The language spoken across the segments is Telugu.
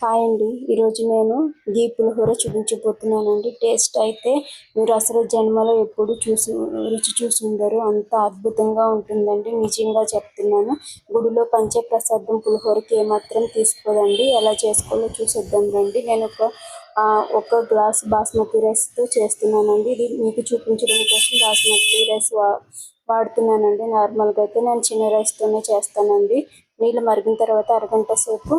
హాయ్ అండి. ఈరోజు నేను గీ పులిహోర చూపించబోతున్నానండి. టేస్ట్ అయితే మీరు అసలు జన్మలో ఎప్పుడు చూసి రుచి చూసి ఉండరు. అంత అద్భుతంగా ఉంటుందండి. నిజంగా చెప్తున్నాను. గుడిలో పంచే ప్రసాదం పులిహోరకి ఏమాత్రం తీసుకోదండి. ఎలా చేసుకోవాలో చూసేద్దాం రండి. నేను ఒక ఒక గ్లాస్ బాస్మతి రైస్తో చేస్తున్నానండి. ఇది మీకు చూపించడం కోసం బాస్మతి రైస్ వా వాడుతున్నానండి. నార్మల్గా అయితే నేను చిన్న రైస్తోనే చేస్తానండి. నీళ్ళు మరిగిన తర్వాత అరగంట సేపు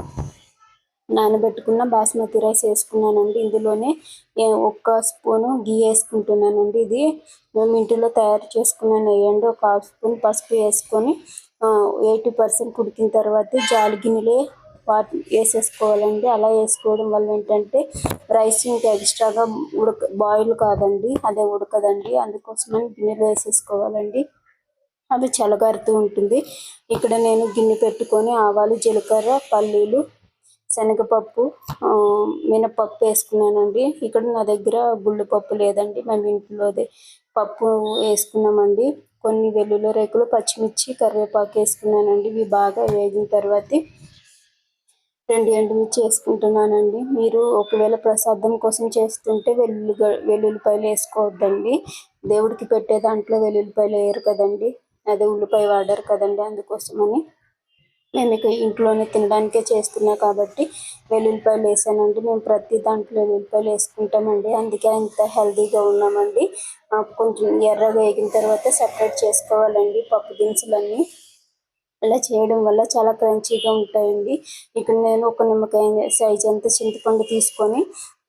నానబెట్టుకున్న బాస్మతి రైస్ వేసుకున్నానండి. ఇందులోనే ఒక్క స్పూను గీ వేసుకుంటున్నానండి. ఇది మేము ఇంటిలో తయారు చేసుకున్న నెయ్యండి. ఒక హాఫ్ స్పూన్ పసుపు వేసుకొని ఎయిటీ పర్సెంట్ ఉడికిన తర్వాత జాలి గిన్నెలే వాటి వేసేసుకోవాలండి. అలా వేసుకోవడం వల్ల ఏంటంటే రైస్ ఇంకా ఎక్స్ట్రాగా ఉడక బాయిల్ కాదండి. అదే ఉడకదండి. అందుకోసమని గిన్నెలో వేసేసుకోవాలండి. అది చల్లగారుతూ ఉంటుంది. ఇక్కడ నేను గిన్నె పెట్టుకొని ఆవాలు జీలకర్ర పల్లీలు శనగపప్పు మినపప్పు వేసుకున్నానండి. ఇక్కడ నా దగ్గర గుళ్ళు పప్పు లేదండి. మేము ఇంట్లోదే పప్పు వేసుకున్నామండి. కొన్ని వెల్లుల్లి రేకులు పచ్చిమిర్చి కరివేపాకు వేసుకున్నానండి. ఇవి బాగా వేగిన తర్వాత రెండు ఎండుమిర్చి వేసుకుంటున్నానండి. మీరు ఒకవేళ ప్రసాదం కోసం చేస్తుంటే వెల్లుల్లి వెల్లుల్లిపాయలు వేసుకోవద్దండి. దేవుడికి పెట్టే దాంట్లో వెల్లుల్లిపాయలు వేయరు కదండి. అదే ఉల్లిపాయ వాడారు కదండి అందుకోసమని. నేను ఇక ఇంట్లోనే తినడానికే చేస్తున్నా కాబట్టి వెల్లుల్లిపాయలు వేసానండి. మేము ప్రతి దాంట్లో వెల్లుల్లిపాయలు వేసుకుంటామండి. అందుకే ఇంత హెల్దీగా ఉన్నామండి. కొంచెం ఎర్రగా వేగిన తర్వాత సపరేట్ చేసుకోవాలండి. పప్పు దినుసులన్నీ అలా చేయడం వల్ల చాలా క్రంచీగా ఉంటాయండి. ఇక్కడ నేను ఒక నిమ్మకాయ సైజ్ అంత చింతపండు తీసుకొని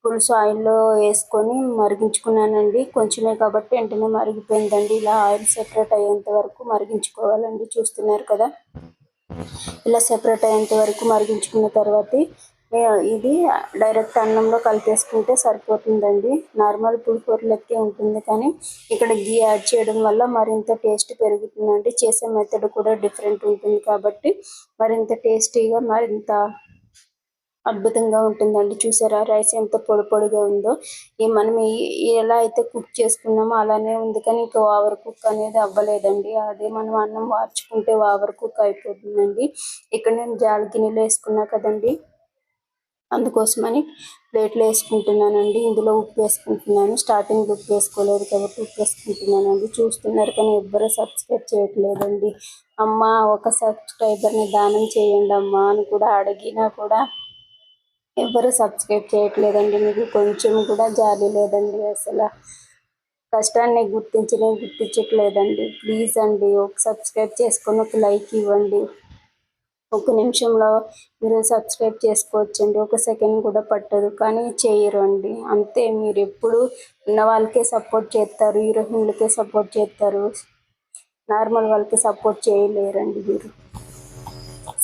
పులుసు ఆయిల్లో వేసుకొని మరిగించుకున్నానండి. కొంచెమే కాబట్టి వెంటనే మరిగిపోయిందండి. ఇలా ఆయిల్ సెపరేట్ అయ్యేంత వరకు మరిగించుకోవాలండి. చూస్తున్నారు కదా. ఇలా సెపరేట్ అయ్యేంత వరకు మరిగించుకున్న తర్వాత ఇది డైరెక్ట్ అన్నంలో కలిపేసుకుంటే సరిపోతుందండి. నార్మల్ పులిహోర లెక్కే ఉంటుంది కానీ ఇక్కడ గీ యాడ్ చేయడం వల్ల మరింత టేస్ట్ పెరుగుతుందండి. చేసే మెథడ్ కూడా డిఫరెంట్ ఉంటుంది కాబట్టి మరింత టేస్టీగా మరింత అద్భుతంగా ఉంటుందండి. చూసారా? రైస్ ఎంత పొడి పొడిగా ఉందో. ఈ మనం ఎలా అయితే కుక్ చేసుకున్నామో అలానే ఉంది. కానీ ఇంకా ఓవర్ కుక్ అనేది అవ్వలేదండి. అదే మనం అన్నం వార్చుకుంటే ఓవర్ కుక్ అయిపోతుందండి. ఇక్కడ నేను జాలి గిన్నెలు వేసుకున్నా కదండి. అందుకోసమని ప్లేట్లో వేసుకుంటున్నానండి. ఇందులో ఉప్పు వేసుకుంటున్నాను. స్టార్టింగ్ ఉప్పు వేసుకోలేదు కాబట్టి ఉప్పు వేసుకుంటున్నానండి. చూస్తున్నారు కానీ ఎవ్వరూ సబ్స్క్రైబ్ చేయట్లేదండి. అమ్మ ఒక సబ్స్క్రైబర్ని దానం చేయండి అమ్మా అని కూడా అడిగినా కూడా ఎవరు సబ్స్క్రైబ్ చేయట్లేదండి. మీకు కొంచెం కూడా జాలి లేదండి అసలు. కష్టాన్ని గుర్తించడం గుర్తించట్లేదండి. ప్లీజ్ అండి ఒక సబ్స్క్రైబ్ చేసుకొని ఒక లైక్ ఇవ్వండి. ఒక నిమిషంలో మీరు సబ్స్క్రైబ్ చేసుకోవచ్చండి. ఒక సెకండ్ కూడా పట్టదు కానీ చేయరు అండి. అంతే మీరు ఎప్పుడు ఉన్న వాళ్ళకే సపోర్ట్ చేస్తారు హీరోయిన్లకే సపోర్ట్ చేస్తారు. నార్మల్ వాళ్ళకి సపోర్ట్ చేయలేరండి మీరు.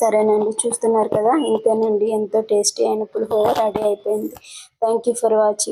సరేనండి చూస్తున్నారు కదా ఇంతేనండి ఎంతో టేస్టీ అయిన పులిహోర రెడీ అయిపోయింది. Thank you for watching